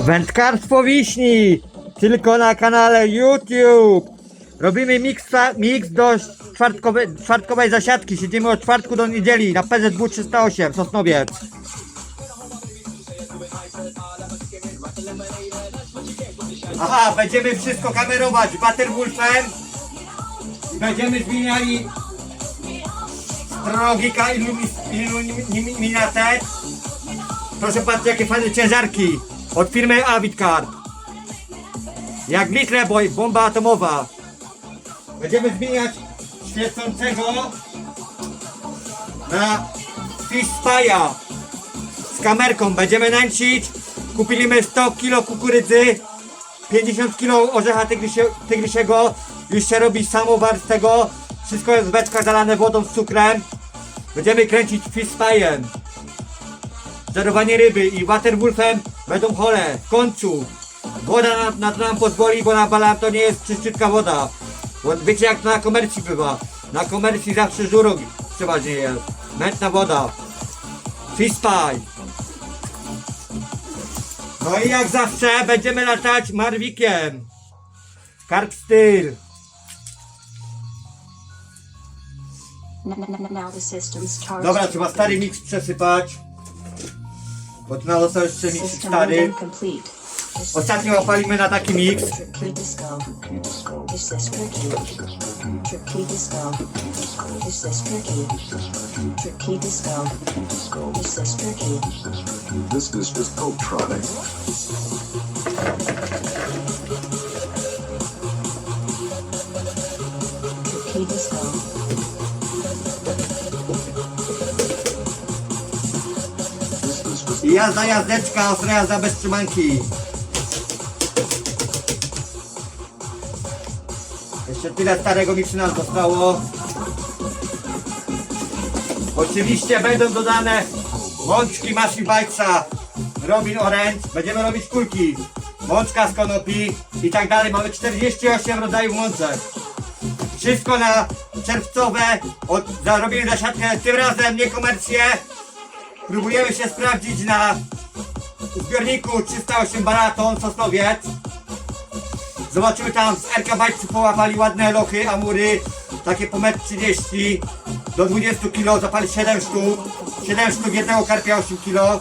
Wędkarstwo wiśni! Tylko na kanale YouTube! Robimy mix do czwartkowej, czwartkowej zasiadki. Siedzimy od czwartku do niedzieli na PZW 308 Sosnowiec. Aha, będziemy wszystko kamerować Butterwolfem. Będziemy zmieniali Prologika Illuminated. Proszę patrzcie jakie fajne ciężarki od firmy Avid Card. Jak Little Boy, bomba atomowa. Będziemy zmieniać świecącego na Fish Spy'a z kamerką. Będziemy nęcić. Kupiliśmy 100 kg kukurydzy, 50 kg orzecha tygrysie, tygrysiego. Już się robi samowar z tego. Wszystko jest w beczkach zalane wodą z cukrem. Będziemy kręcić Fish Spy'em. Czarowanie ryby i Waterwolfem będą chole. W końcu. Woda na, na to nam pozwoli, bo na balan to nie jest czyściutka woda. Bo wiecie jak to na komercji bywa. Na komercji zawsze żurok przeważnie jest. Mętna woda. Spy. No i jak zawsze będziemy latać Marwikiem. Karp styl. Dobra, trzeba stary miks przesypać. Bo tu na losa jeszcze mix stary. Ostatnio łapaliśmy na taki mix. This is disco tronic. Turkey disco. Jazda jazdeczka, ostra jazda bez trzymanki. Jeszcze tyle starego miksu nam zostało. Oczywiście będą dodane łączki Massive Bitesa, Robin Orange. Będziemy robić kulki. Mączka z konopi i tak dalej. Mamy 48 rodzajów mączek. Wszystko na czerwcowe. Od, zarobimy zasiadkę tym razem nie komercję. Próbujemy się sprawdzić na zbiorniku 308 Baraton Sosnowiec. Zobaczymy tam z RK Bajcy połapali ładne lochy, amury, takie po 1,30 m do 20 kg, zapali 7 sztuk, 7 sztuk jednego karpia 8 kg.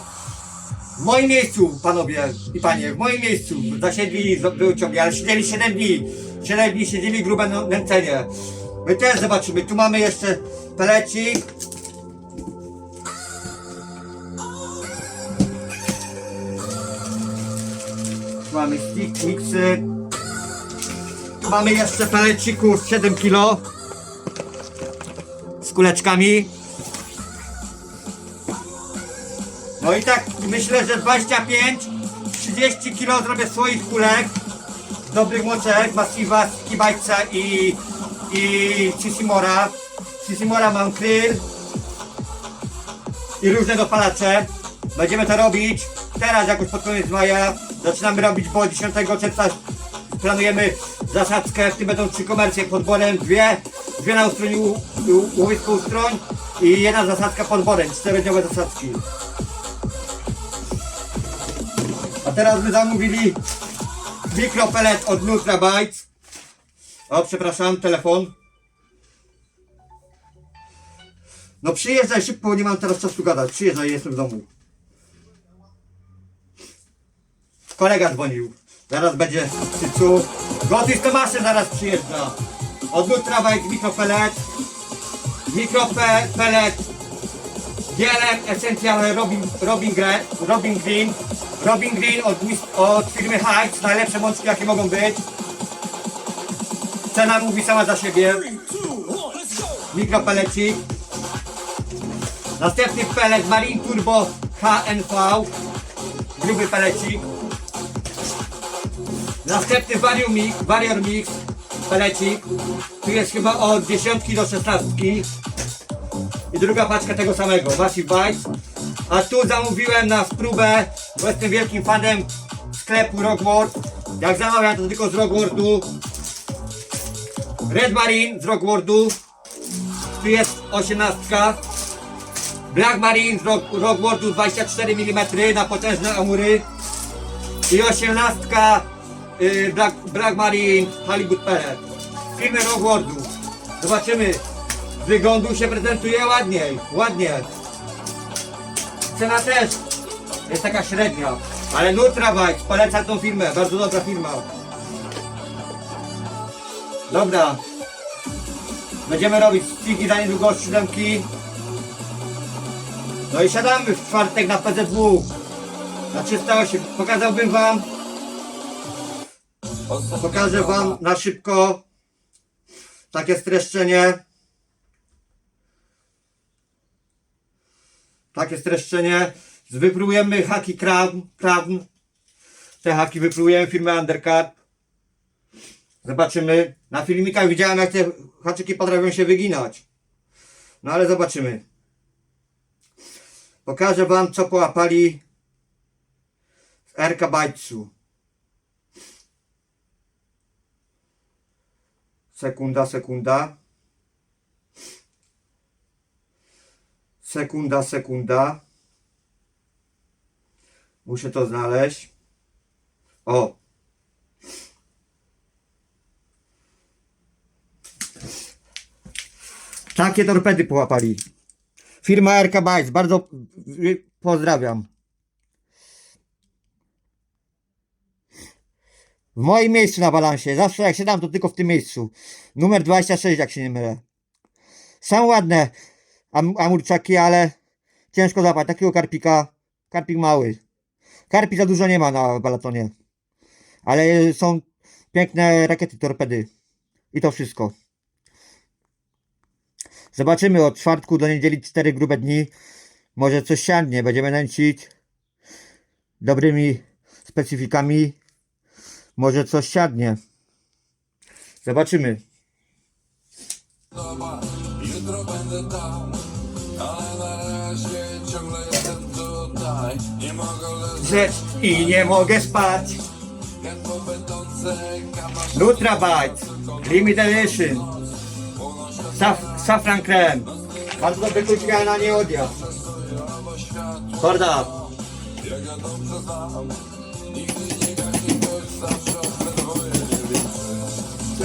W moim miejscu, panowie i panie, w moim miejscu zasiedli, były ciągi, ale siedzieli 7 dni. 7 dni siedzieli grube nę- nęcenie. My też zobaczymy, tu mamy jeszcze pelecik. Mamy stick. Tu mamy jeszcze peleciku z 7 kg. Z kuleczkami. No i tak myślę, że 25, 30 kg zrobię swoich kulek. Dobrych moczek, Massiva, Kibajca i, i Cisimora. Cisimora mam kryl i różne dopalacze. Będziemy to robić teraz jakoś pod koniec maja. Zaczynamy robić, bo 10 czerwca planujemy zasadzkę. W tym będą trzy komercje podborem, dwie, dwie na ustroń łowisku ustroń i jedna zasadzka podborem, czterodniowe zasadzki. A teraz by zamówili mikropelet od Nutrabytes. O, przepraszam, telefon. No przyjeżdżaj szybko, nie mam teraz czasu gadać. Przyjeżdżaj, jestem w domu. Kolega dzwonił. Zaraz będzie Cycu. Gotys Tomaszem zaraz przyjeżdża. Od Nutrabyte mikropelet. Mikropelet. GLM Essential Robin, Robin, Green, Robin Green. Robin Green od, od firmy Heights. Najlepsze mączki jakie mogą być. Cena mówi sama za siebie. Mikropelecik. Następny pelet Marine Turbo HNV. Gruby pelecik. Następny Warrior Mix, Warrior Mix pelecik. Tu jest chyba od 10 do 16. I druga paczka tego samego, Massive Bites. A tu zamówiłem na spróbę, bo jestem wielkim fanem sklepu Rockworld. Jak zamawiam to tylko z Rockworldu. Red Marine z Rockworldu. Tu jest 18. Black Marine z Rock, Rockworldu 24 mm na potężne amury. i osiemnastka y, Black, Black Marine Hollywood Pellet. Firmy Rockwardu. Zobaczymy. Wyglądu się prezentuje ładniej, ładnie. Cena też jest taka średnia. Ale Nutrabike, polecam tą firmę, bardzo dobra firma. Dobra. Będziemy robić stiki za niedługo siódemki. No i siadamy w czwartek na PZW. Na 308. Pokazałbym wam. Pokażę wam na szybko takie streszczenie. Takie streszczenie. Wypróbujemy haki Crown. Crown. Te haki wypróbujemy firmy Undercut. Zobaczymy. Na filmikach widziałem jak te haczyki potrafią się wyginać. No ale zobaczymy. Pokażę wam co połapali w RK Bajcu. Sekunda, sekunda. Sekunda, sekunda. Muszę to znaleźć. O. Takie torpedy połapali. Firma RK Bytes, bardzo pozdrawiam. W moim miejscu na balansie, zawsze jak siadam to tylko w tym miejscu. Numer 26 jak się nie mylę. Są ładne am amurczaki, ale ciężko złapać. Takiego karpika, karpik mały. Karpi za dużo nie ma na balatonie. Ale są piękne rakiety, torpedy. I to wszystko. Zobaczymy od czwartku do niedzieli cztery grube dni. Może coś siadnie. Będziemy nęcić dobrymi specyfikami. Może coś siadnie. Zobaczymy. Jutro będę tam, ale na razie ciągle jestem tutaj. Nie mogę leżeć i nie mogę spać. jak po betonce, kamasz Nutra Bites. Limited Edition. Saf safran krem. Bardzo dobry kultura na nie odjazd. Korda. jak ja dobrze znam.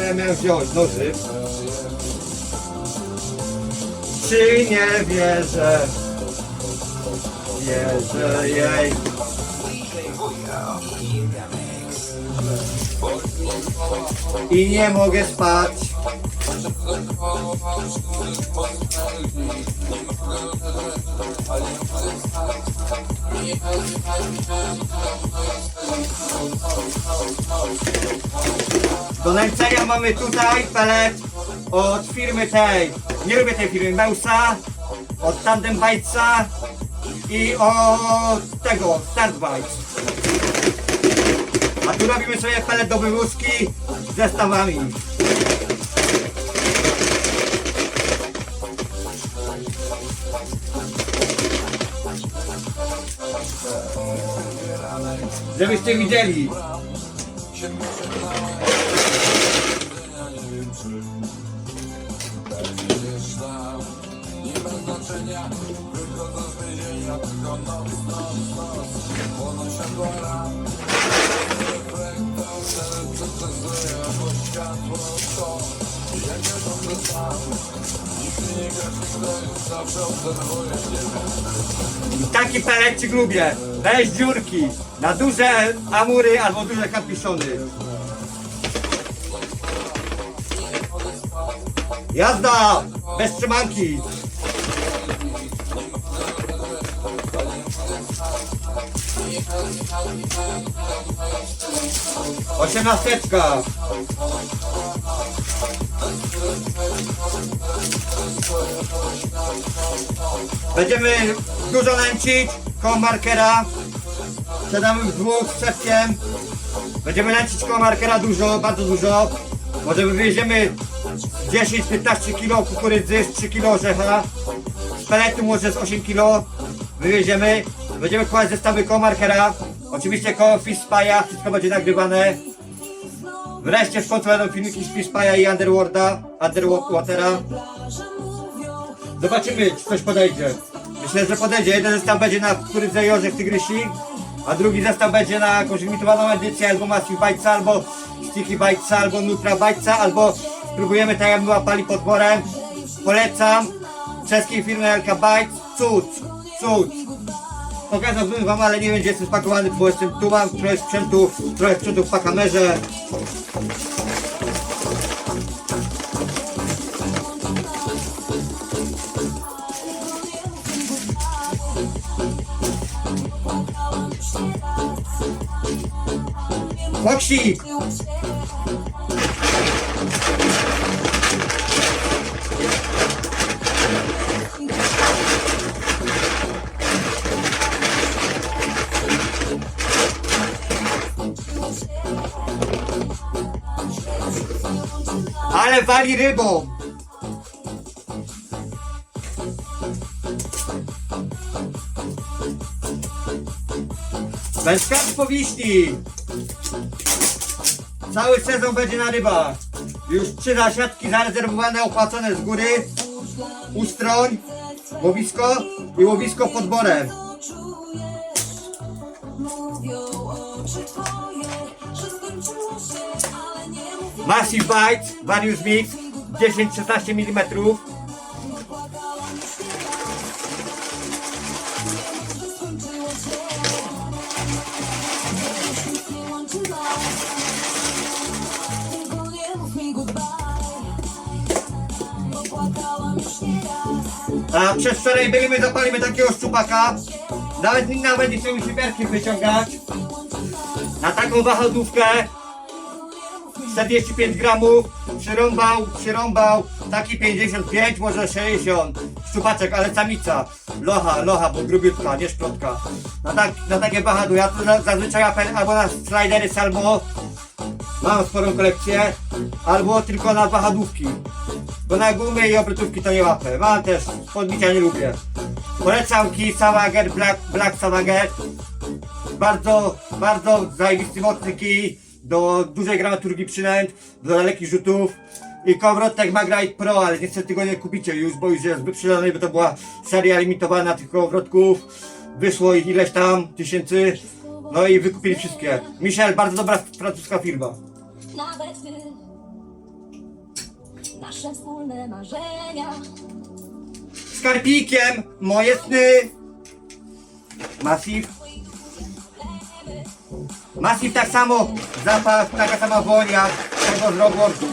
Ja miałem wziąć? Noży. Czy nie wierzę? Wierzę jej. I nie mogę spać. Do mamy tutaj pelet od firmy tej, nie lubię tej firmy, Meusa, od Tandem Bitesa i od tego, Start Bites. A tu robimy sobie pelet do wywózki z zestawami. Żebyście widzieli. Nie ma taki pelecik lubię. Weź dziurki na duże amury albo duże kapiszony. Jazda! Bez trzymanki! Osiemnasteczka! Będziemy dużo nęcić koło markera. Siadamy w dwóch z setkiem. Będziemy nęcić koło markera dużo, bardzo dużo. Może wywieziemy 10-15 kg kukurydzy, z 3 kg orzecha. Z peletu może z 8 kg. Wywieziemy. Będziemy kłaść zestawy koło markera. Oczywiście koło Fish Spy'a, wszystko będzie nagrywane. Wreszcie w końcu będą filmiki z i Underworlda, Underwatera. Zobaczymy, czy coś podejdzie. Myślę, że podejdzie. Jeden zestaw będzie na kukurydzę i orzech tygrysi, a drugi zestaw będzie na jakąś limitowaną edycję, albo Massive Bitesa, albo Sticky Bitesa, albo Nutra Bitesa, albo spróbujemy tak jak była pali podborem. Polecam czeskiej firmy LK Bites, cud, cud. Pokazałbym wam, ale nie wiem gdzie jestem spakowany, bo jestem tu mam trochę sprzętu, trochę sprzętu w kamerze. Foksik! Wali rybą! Wędkarz powiśni! Cały sezon będzie na rybach. Już trzy zasiadki zarezerwowane, opłacone z góry. Ustroń, łowisko i łowisko pod borem. Massive Bites, Various Mix, 10-16 mm. A przez wczoraj byliśmy, zapalimy takiego szczupaka. Nawet, nawet nie chcemy szyberki wyciągać. Na taką wahadówkę 45 gramów, przyrąbał, przyrąbał, taki 55, może 60, szczupaczek, ale samica, locha, locha, bo grubiutka, nie szprotka. Na, tak, na takie wahadło, ja tu za- zazwyczaj apel albo na slidery salmo, mam sporą kolekcję, albo tylko na wahadówki, bo na gumy i obrotówki to nie łapę, mam też, podbicia nie lubię. Polecam kij Savager, Black, Black Savager, bardzo, bardzo zajebisty mocny kij do dużej gramaturgii przynęt, do dalekich rzutów i kołowrotek Magrite Pro, ale niestety go nie kupicie już, bo już jest wyprzedany, bo to była seria limitowana tych kołowrotków. Wyszło ich ileś tam tysięcy, no i wykupili wszystkie. Michel, bardzo dobra francuska firma. Nawet ty Nasze wspólne marzenia Z karpikiem, moje sny. Massive. Massive tak samo, zapach, taka sama woń tego z Rockworku.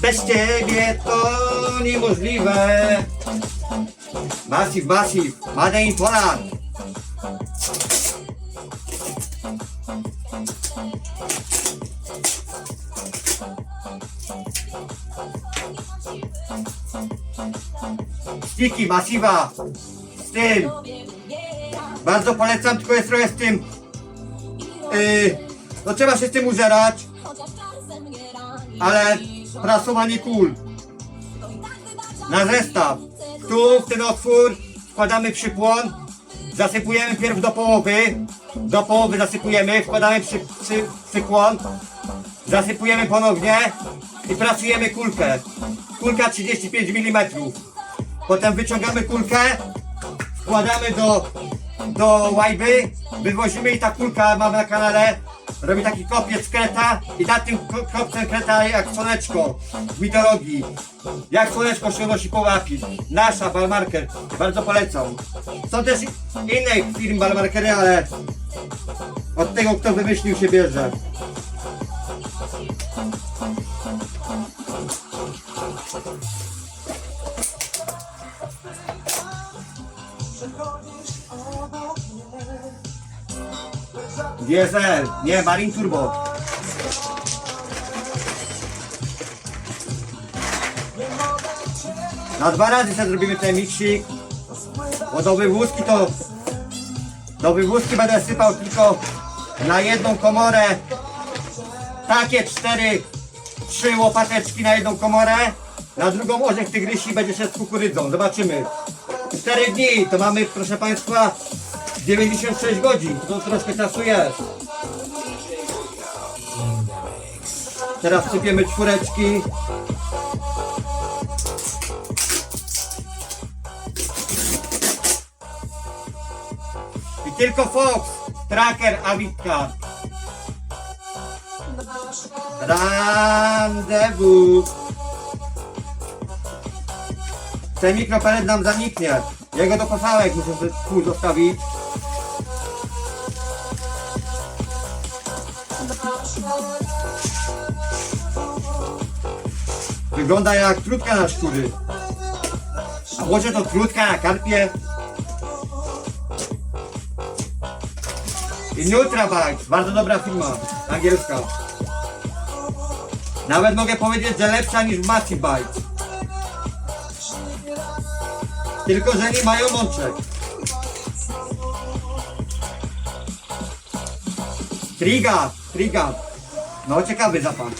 Bez ciebie to niemożliwe. Massive, massive, Made in Poland. Stiki, masiva, z tym. Bardzo polecam, tylko jest trochę z tym. Yy, no trzeba się z tym użerać, ale prasowanie kul. Na zestaw. Tu w ten otwór wkładamy przypłon. Zasypujemy pierw do połowy. Do połowy zasypujemy, wkładamy przy, przy, przykłon. Zasypujemy ponownie i pracujemy kulkę. Kulka 35 mm. Potem wyciągamy kulkę, wkładamy do, do łajby, wywozimy i ta kulka mamy na kanale. Robi taki kopiec kreta i na tym kopcem kreta jak słoneczko w mitologii. Jak słoneczko się unosi po łapie. Nasza Balmarker, bardzo polecam. Są też inne firm Balmarkery, ale od tego kto wymyślił się bierze. Diesel, nie, Marin Turbo. Na dwa razy sobie zrobimy ten miksik. Bo do wywózki to... Do wywózki będę sypał tylko na jedną komorę. Takie cztery, trzy łopateczki na jedną komorę. Na drugą orzech tygrysi będzie się z kukurydzą. Zobaczymy. Cztery dni to mamy, proszę Państwa, 96 godzin, to troszkę czasu jest. Teraz sypiemy czwóreczki. I tylko Fox, Tracker, Awitka. Randewu. Ten mikropelet nam zaniknie. Jego do pasałek muszę sobie kół zostawić. Wygląda jak trudka na szczury. A może to trudka na karpie? I Nutrabags, bardzo dobra firma, angielska. Nawet mogę powiedzieć, że lepsza niż Massive Bites. Tylko, że nie mają mączek. Triga, triga. No ciekawy zapach.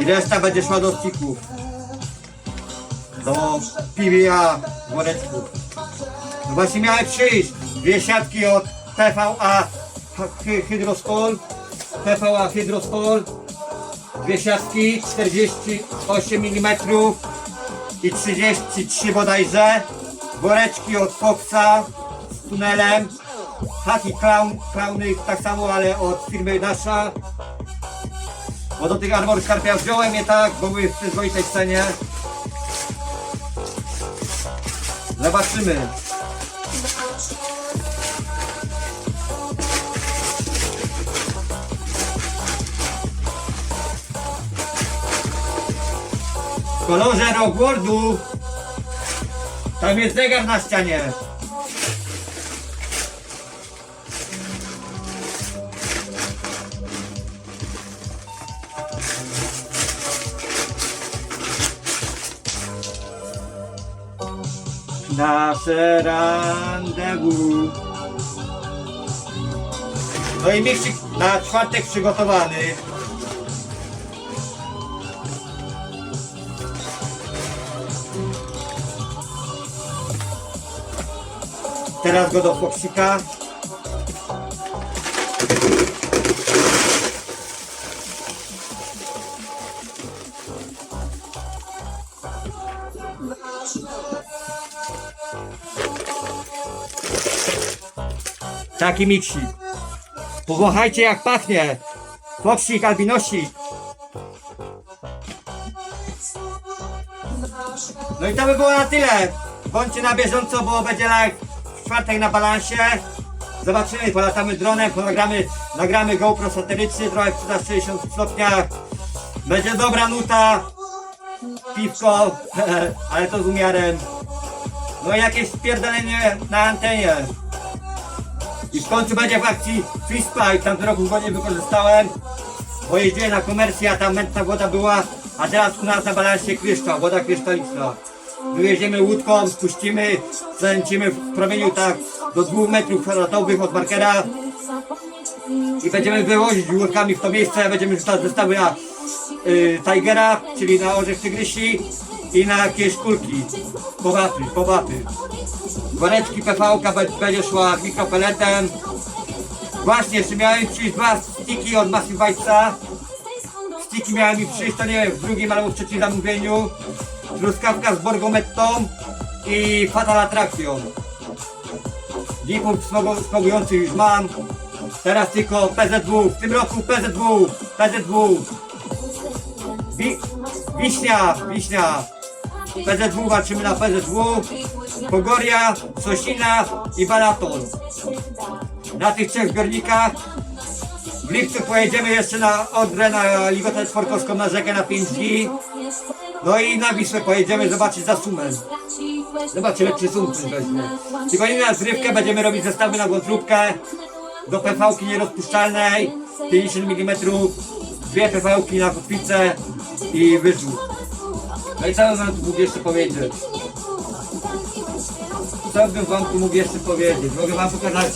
I reszta będzie szła do ścików. Do PVA woreczków. No właśnie miały przyjść dwie siatki od Hy- Hydrospol. PVA Hydrospol. Dwie siatki 48 mm i 33 bodajże. Woreczki od Foxa z tunelem. Haki Clown, Clowny tak samo, ale od firmy Nasza. Bo do tych Armor Skarpia wziąłem je tak, bo były w przyzwoitej cenie. Zobaczymy. W kolorze Rockwordu tam jest zegar na ścianie. Nasze randewu. No i mieścik na czwartek przygotowany. Teraz go do Foksika. Taki miksik. Powąchajcie jak pachnie. Foksik, albinosik. No i to by było na tyle. Bądźcie na bieżąco, bo będzie live w czwartek na balansie. Zobaczymy, polatamy dronem, nagramy, nagramy GoPro sateliczny, trochę w 360 stopniach. Będzie dobra nuta, piwko, ale to z umiarem. No i jakieś spierdolenie na antenie. I w końcu będzie w akcji Fishpipe, tamten roku go nie wykorzystałem, bo jeździłem na komercję, a tam mętna woda była, a teraz u nas na balansie kryształ, woda krystaliczna. Wywieziemy łódką, spuścimy, zęcimy w promieniu tak do 2 metrów kwadratowych od markera i będziemy wywozić łódkami w to miejsce, będziemy rzucać zestawy na y, Tigera, czyli na orzech tygrysi i na jakieś kulki, powaty, powaty. Woreczki PV-ka będzie szła mikropeletem. Właśnie, jeszcze miałem przyjść dwa stiki od Massive Bitesa. Stiki miałem mi przyjść, to nie wiem, w drugim albo w trzecim zamówieniu. Truskawka z Borgomettą i Fatal Attraction. Dipum smogujący już mam. Teraz tylko PZW, w tym roku PZW, PZW. Wi wiśnia, wiśnia. PZW walczymy na PZW. Pogoria, Sosina i Balaton. Na tych trzech zbiornikach. W lipcu pojedziemy jeszcze na Odrę, na Ligotę Czworkowską na rzekę na 5 dni. No i na Wisłę pojedziemy zobaczyć za sumę. Zobaczymy czy sum weźmie. I na zrywkę będziemy robić zestawy na wątróbkę. Do PV-ki nierozpuszczalnej 50 mm. Dwie PV-ki na kotwicę i wyrzut. No i co mam tu jeszcze powiedzieć? Co bym wam tu mógł jeszcze powiedzieć? Mogę wam pokazać.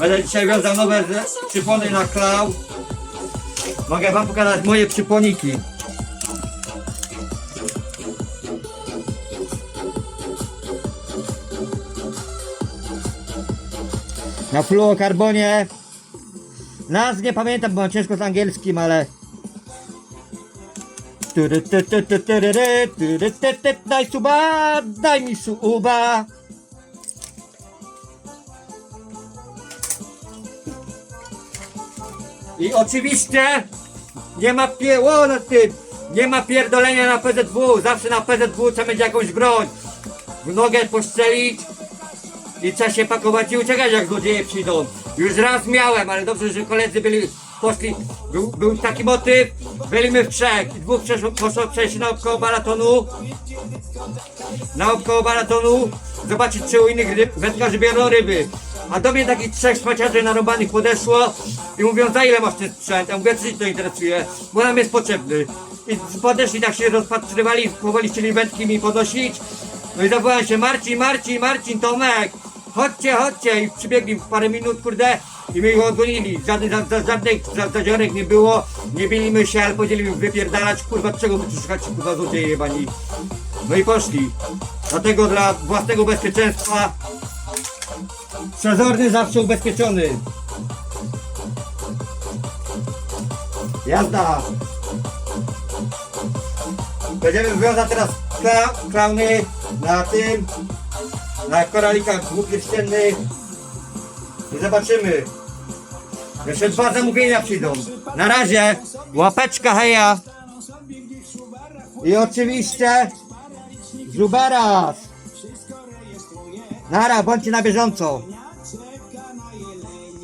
Będę dzisiaj wiązał nowe przypony na klau. Mogę wam pokazać moje przyponiki. Na fluokarbonie. Nazw nie pamiętam, bo mam ciężko z angielskim, ale... Daj suba, daj mi suba. I oczywiście nie ma pieło na tym, nie ma pierdolenia na PZW, zawsze na PZW trzeba mieć jakąś broń. W nogę postrzelić i trzeba się pakować i uciekać jak złodzieje przyjdą. Już raz miałem, ale dobrze, że koledzy byli, poszli, był, był taki motyw, byliśmy w trzech i dwóch przeszło, poszło przejść naokoło balatonu, naokoło balatonu, zobaczyć czy u innych ryb, wędkarzy biorą ryby. A do mnie takich trzech szmaciarzy narąbanych podeszło i mówią, za ile masz ten sprzęt? Ja mówię, ci to interesuje, bo nam jest potrzebny. I podeszli, tak się rozpatrywali, powoli chcieli wędki mi podnosić. No i zawołałem się Marcin, Marcin, Marcin, Tomek, chodźcie, chodźcie i przybiegli w parę minut, kurde, i my ich odgonili. Żadnych, za, za, żadnych za, nie było, nie biliśmy się, ale powiedzieli wypierdalać, kurwa, czego wy tu szukacie, kurwa, złodzieje jebani. No i poszli. Dlatego dla własnego bezpieczeństwa przezorny zawsze ubezpieczony. Jazda! Będziemy wiązać teraz kla, klauny na tym, na koralikach dwupierściennych i zobaczymy. Jeszcze dwa zamówienia przyjdą. Na razie łapeczka heja i oczywiście żuberas. Nara, bądźcie na bieżąco.